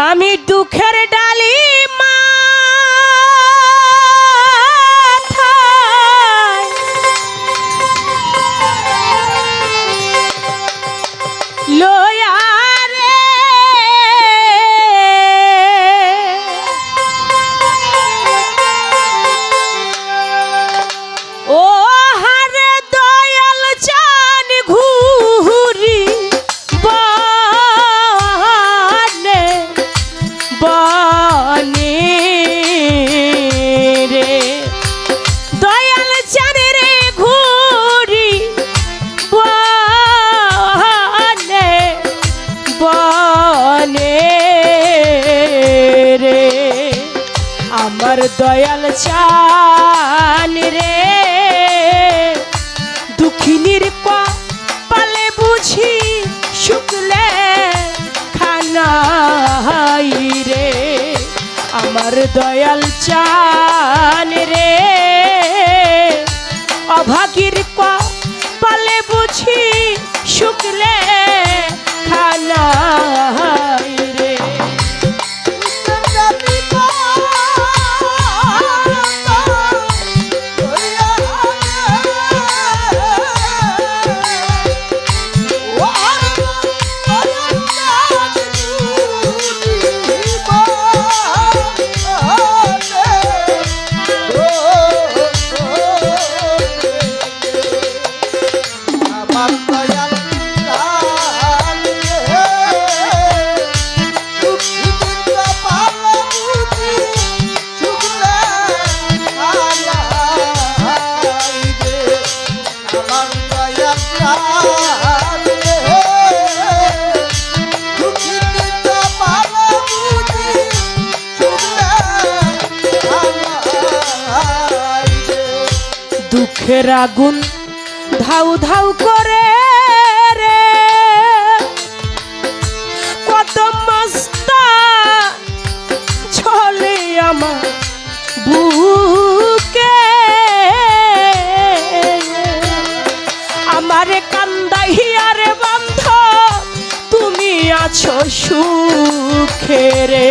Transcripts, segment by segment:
আমি দুঃখের ডালি আমার দয়াল চান রে। দুঃখিনীর পালে বুঝি শুকলে খানাই রে। আমার দয়াল চান রে। অভাগীর দুঃখের আগুন ধাউ ধাউ করে রে। কত মস্তা ছলে আমার বুকে। আমারে কান্দাইয়ারে বন্ধ, তুমি আছো সুখে রে।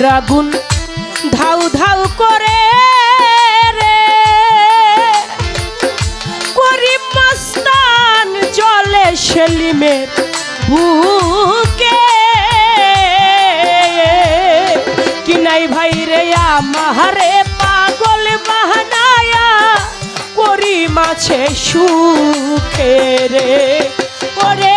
দুঃখের আগুন ধাউ ধাউ করে রে। করিম মস্তান জলে সেলিমের বুকে ভাই রে আমারে পাগল বাহানায়া। করি মাছে সুখে রে। ওরে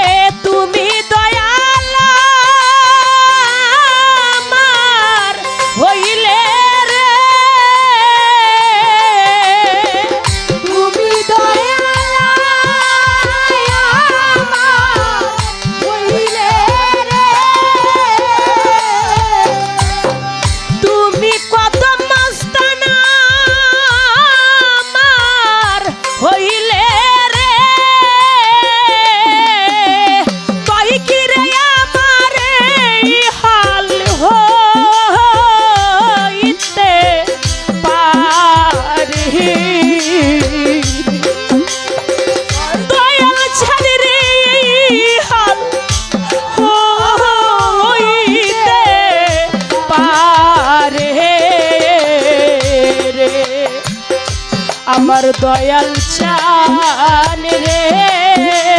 আমার দয়াল চান রে।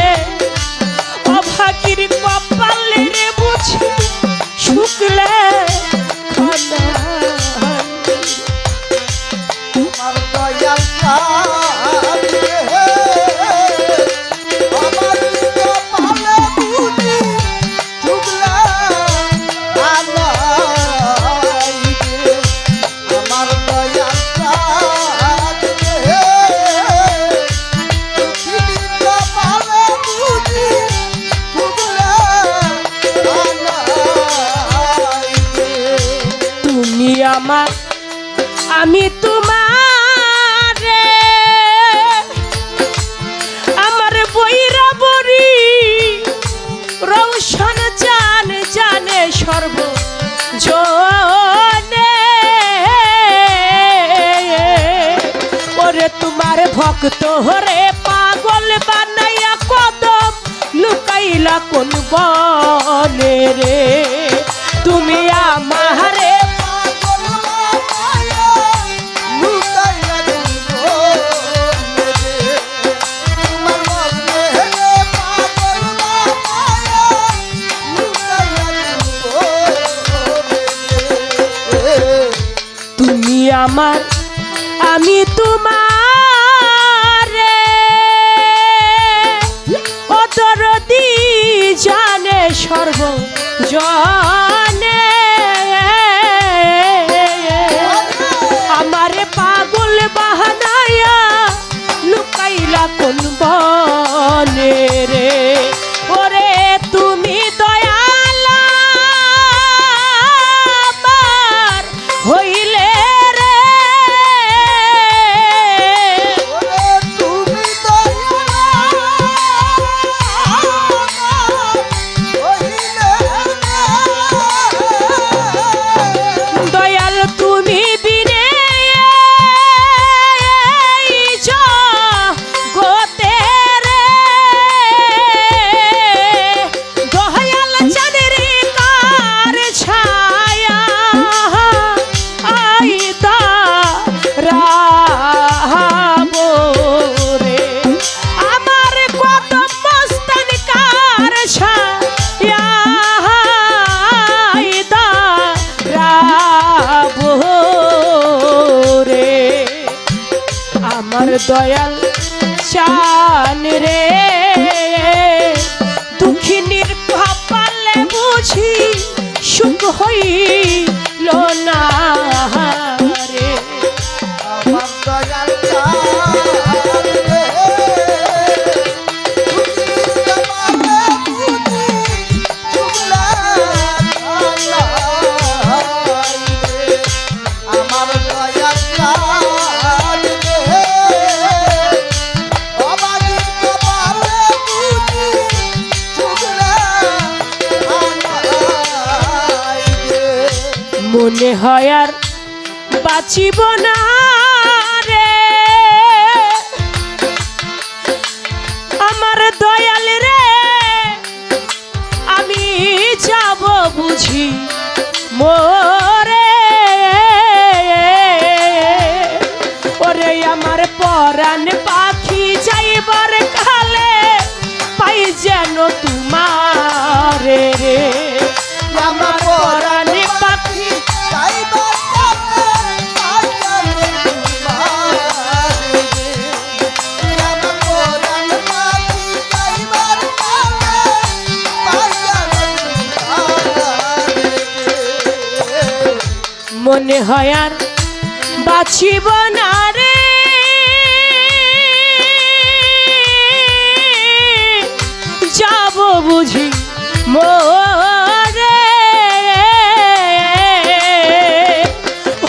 তুমি আমার আমি তোমার। আমার বইরা বরি রৌশন জান জানে সর্ব ওরে তোমার ভক্ত হরে পাগল বানাইয়া কদম লুকাইলা কোন বনে রে। তুমি আমার আমি তোমার। ও দরদি জানে সর্ব জানে আমার দয়াল চান রে। দুঃখিনীর কপালে বুঝি সুখ হইল না। আর বাঁচিব না রে। আমার দয়াল রে আমি যাব বুঝি মোরে মনে হয় আর বাঁচিব না রে। যাব বুঝি মোরে।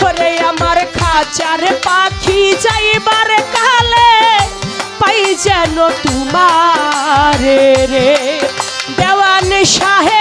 ওরে আমার খাঁচার পাখি কালে যেন তোমার রে। দেওয়ান শাহেদের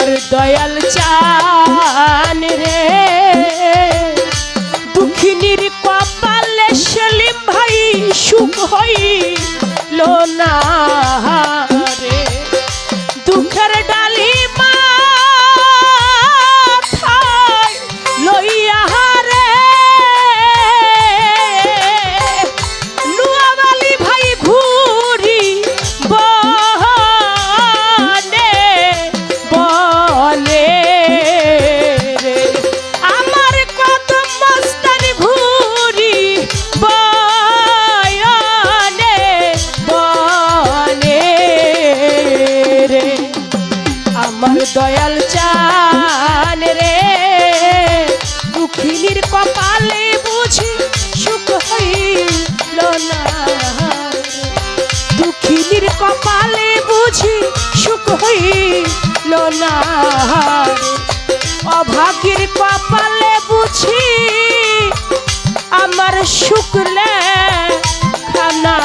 মোর দয়াল চান রে। দুঃখিনীর কপালে সেলিম ভাই সুখ হইল না। দুঃখিনীর কপালে বুঝি সুখ হইল না। অভাগীর কপালে বুঝি আমার শুক্লে খানা